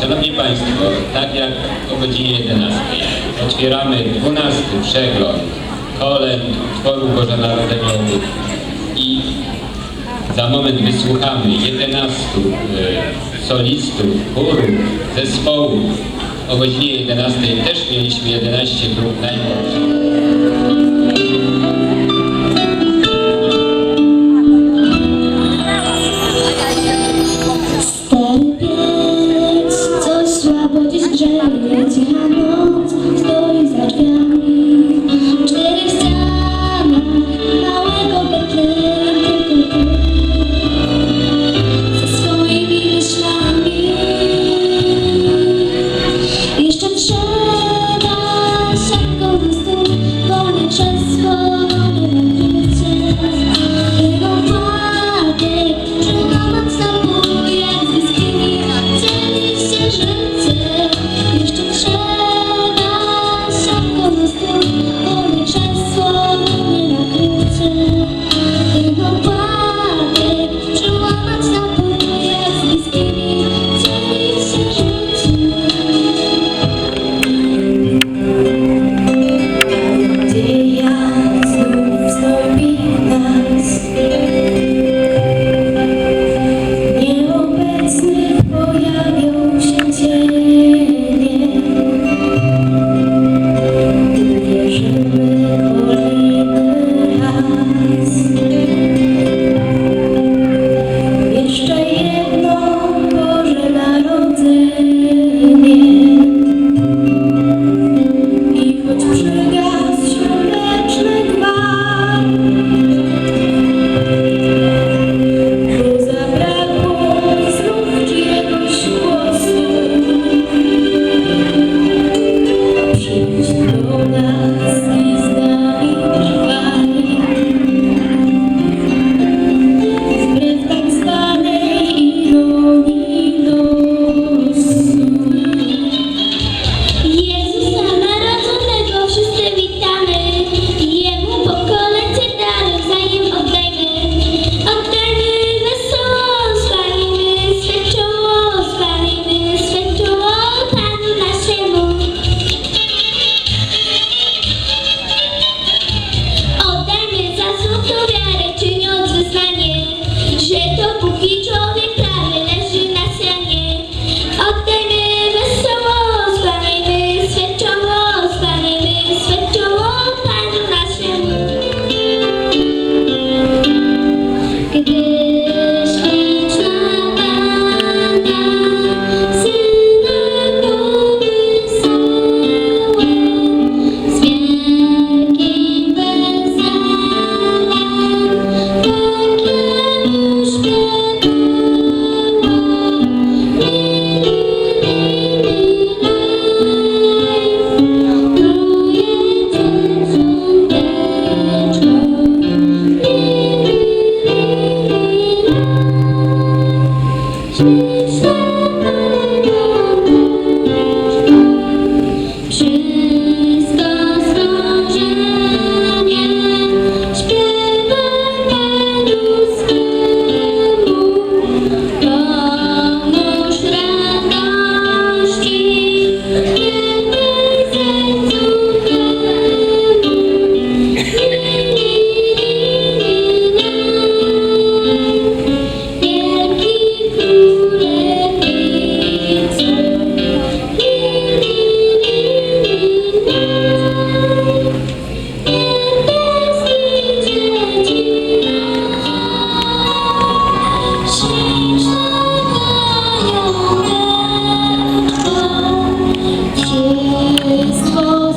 Szanowni Państwo, tak jak o godzinie 11 otwieramy 12 przegląd kolęd utworów bożonarodzeniowych i za moment wysłuchamy 11 e, solistów, chórów, zespołów. O godzinie 11 też mieliśmy 11 grup najmłodszych. praise the